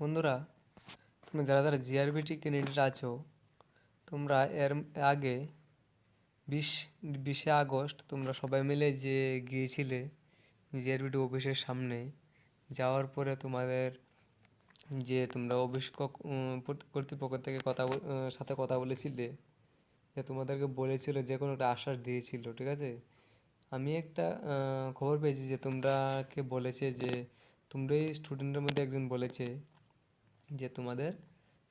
বন্ধুরা, তোমরা যারা যারা জিআরবিটি ক্যান্ডিডেট আছো, তোমরা এর আগে বিশ, বিশে আগস্ট তোমরা সবাই মিলে যে গিয়েছিলে জিআরবিটি অফিসের সামনে, যাওয়ার পরে তোমাদের যে তোমরা অফিস কর্তৃপক্ষ থেকে কথা সাথে কথা বলেছিলে, যে তোমাদেরকে বলেছিল যে কোনো একটা আশ্বাস দিয়েছিল, ঠিক আছে? আমি একটা খবর পেয়েছি যে তোমরাকে বলেছে যে তোমরাই স্টুডেন্টের মধ্যে একজন বলেছে। যে তোমাদের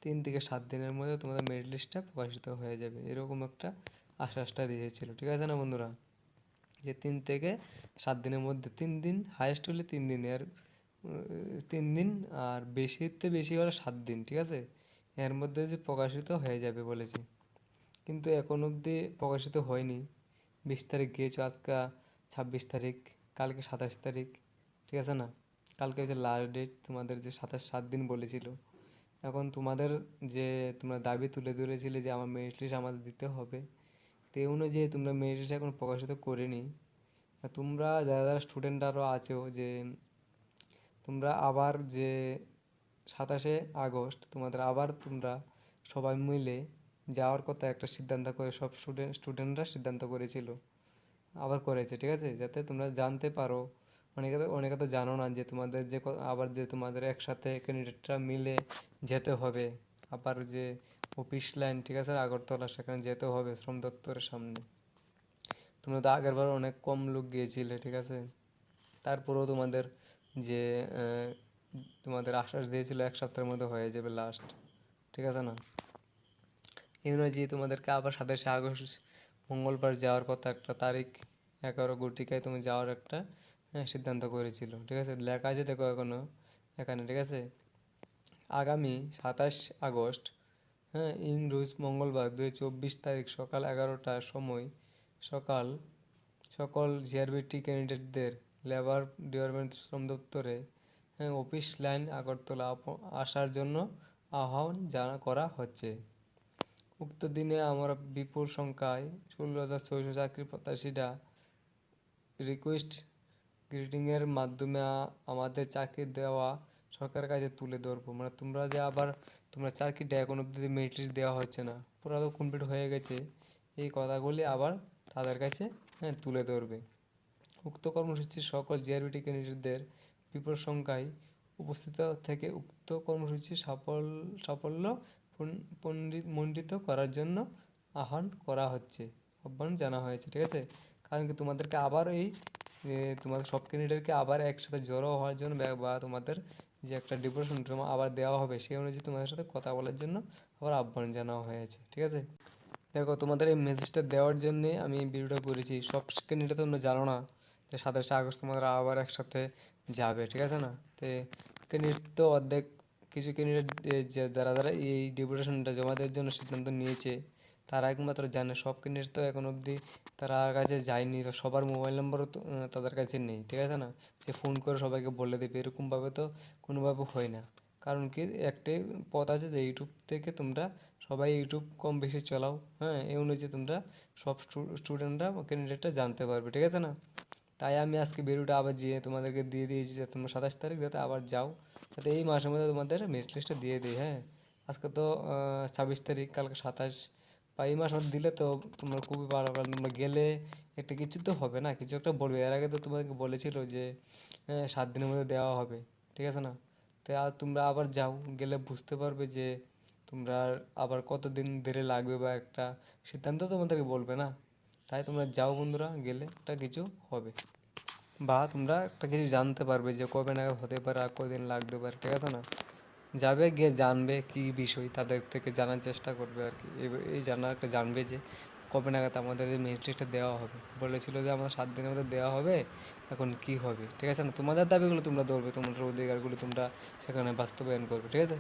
তিন থেকে সাত দিনের মধ্যে তোমাদের মেরিট লিস্টটা প্রকাশিত হয়ে যাবে। এরকম একটা আশ্বাসটা দিয়েছিল। ঠিক আছে না বন্ধুরা? যে তিন থেকে সাত দিনের মধ্যে তিন দিন হায়েস্ট হলে তিন দিন, এর তিন দিন আর বেশিতে বেশি হলে সাত দিন, ঠিক আছে? এর মধ্যে যে প্রকাশিত হয়ে যাবে বলেছে। কিন্তু এখন অবধি প্রকাশিত হয়নি। বিশ তারিখ গিয়েছো আজকে, ছাব্বিশ তারিখ, কালকে সাতাশ তারিখ, ঠিক আছে না? কালকে হচ্ছে লাস্ট ডেট তোমাদের যে সাতাশ সাত দিন বলেছিল, এখন তোমাদের যে তোমরা দাবি তুলে ধরেছিলে যে আমার মেরিট লিস্ট আমাদের দিতে হবে তো অনুযায়ী তোমরা মেরিট লিস্ট এখন প্রকাশিত করেনি। তোমরা যারা যারা স্টুডেন্ট আরও আছো যে, তোমরা আবার যে সাতাশে আগস্ট তোমাদের আবার তোমরা সবাই মিলে যাওয়ার কথা একটা সিদ্ধান্ত করে, সব স্টুডেন্ট স্টুডেন্টরা সিদ্ধান্ত করেছিল, আবার করেছে, ঠিক আছে? যাতে তোমরা জানতে পারো অনেকে তো অনেকে তো জানো না যে তোমাদের যে আবার যে তোমাদের একসাথে ক্যান্ডিডেটরা মিলে যেতে হবে। আবার যে অফিস লাইন ঠিক আছে, আগরতলা, সেখানে যেতে হবে শ্রম দপ্তরের সামনে। তোমরা তো আগের বার অনেক কম লোক গিয়েছিলে, ঠিক আছে? তারপরেও তোমাদের যে তোমাদের আশ্বাস দিয়েছিল এক সপ্তাহের মধ্যে হয়ে যাবে লাস্ট ঠিক আছে না? অনুযায়ী তোমাদেরকে আবার সাতাশে আগস্ট, মঙ্গলবার যাওয়ার কথা, একটা তারিখ, এগারো গুটিকায় তুমি যাওয়ার একটা সিদ্ধান্ত করেছিল। ঠিক আছে? লেখা আছে দেখো এখনও এখানে ঠিক আছে? আগামী সাতাশ আগস্ট হ্যাঁ ইংরোজ মঙ্গলবার চব্বিশ তারিখ সকাল এগারোটার সময় সকাল সকল জিআরবিটি ক্যান্ডিডেটদের লেবার ডিপার্টমেন্ট শ্রম দপ্তরে হ্যাঁ, অফিস লাইন আগরতলা আসার জন্য আহ্বান জানা করা হচ্ছে। উক্ত দিনে আমরা বিপুল সংখ্যায় ষোলো হাজার ছয়শো চাকরি প্রত্যাশীরা রিকোয়েস্ট গ্রিটিংয়ের মাধ্যমে আমাদের চাকরি দেওয়া সরকারের কাছে তুলে ধরবো। মানে তোমরা যে আবার, তোমরা চাকরিটা এখন অব্দি মেরিট লিস্ট দেওয়া হচ্ছে না। পুরো তো কমপ্লিট হয়ে গেছে। এই কথাগুলি আবার তাদের কাছে হ্যাঁ তুলে ধরবে। উক্ত কর্মসূচির সকল জিআরবিটি ক্যান্ডিডেটদের বিপুল সংখ্যায় উপস্থিত থেকে উক্ত কর্মসূচি সাফল, সাফল্য পণ্ডিত মণ্ডিত করার জন্য আহ্বান করা হচ্ছে। আহ্বান জানা হয়েছে, ঠিক আছে? কারণ কি তোমাদেরকে আবার এই তোমাদের সব ক্যান্ডিডেটকে আবার একসাথে জড়ো হওয়ার জন্য বা- তোমাদের যে একটা ডিপ্রেশন জমা আবার দেওয়া হবে, সেই অনুযায়ী তোমাদের সাথে কথা বলার জন্য আবার আহ্বান জানানো হয়েছে, ঠিক আছে? দেখো, তোমাদের এই মেসেজটা দেওয়ার জন্যে আমি ভিডিওটা করেছি। সব ক্যান্ডিডেট তোমরা জানো না যে সাতাশে আগস্ট তোমাদের আবার একসাথে যাবে, ঠিক আছে না? তো ক্যান্ডিডেট তো অর্ধেক, কিছু ক্যান্ডিডেট যারা যারা এই ডিপুটেশনটা জমা দেওয়ার জন্য সিদ্ধান্ত নিয়েছে তারা একমাত্র জানে, সব ক্যান্ডিডেট তো এখন অবধি তারা কাছে যায়নি সবার মোবাইল নম্বরও তো তাদের কাছে নেই, ঠিক আছে না? যে ফোন করে সবাইকে বলে দেবে এরকমভাবে তো কোনোভাবে হয় না। কারণ কি, একটাই পথ আছে যে ইউটিউব থেকে তোমরা সবাই ইউটিউব কম বেশি চালাও হ্যাঁ? এই অনুযায়ী তোমরা সব স্টুডেন্টরা ক্যান্ডিডেটটা জানতে পারবে, ঠিক আছে না? তাই আমি আজকে ভিডিওটা আবার দিয়ে তোমাদেরকে দিয়ে দিয়েছি, যে তোমরা সাতাশ তারিখ যাতে আবার যাও, যাতে এই মাসের মধ্যে তোমাদের মেরিট লিস্টটা দিয়ে দিই হ্যাঁ? আজকে তো ছাব্বিশ তারিখ, কালকে সাতাশ বা এই মাস দিলে তো তোমরা খুবই ভালো কারণ তোমরা গেলে একটা কিছু তো হবে না কিছু একটা বলবে। এর আগে তো তোমাদেরকে বলেছিল যে হ্যাঁ, সাত দিনের মধ্যে দেওয়া হবে ঠিক আছে না? তো আর তোমরা আবার যাও গেলে বুঝতে পারবে যে তোমরা আবার কতদিন ধরে লাগবে বা একটা সিদ্ধান্ত তোমাদেরকে বলবে না? তাই তোমরা যাও বন্ধুরা গেলে একটা কিছু হবে। বা তোমরা একটা কিছু জানতে পারবে যে কবে নাগাদ হতে পারে আর কদিন লাগতে পারে ঠিক আছে না? যাবে, গিয়ে জানবে কি বিষয়, তাদের থেকে জানার চেষ্টা করবে আর কি। এই- জানার একটা জানবে যে কবে নাগাদ আমাদের এই মেরিট দেওয়া হবে। বলেছিল যে আমাদের সাত দিনের মধ্যে দেওয়া হবে, এখন কি হবে? ঠিক আছে না? তোমাদের দাবিগুলো তোমরা ধরবে, তোমাদের অধিকারগুলো তোমরা সেখানে বাস্তবায়ন করবে, ঠিক আছে?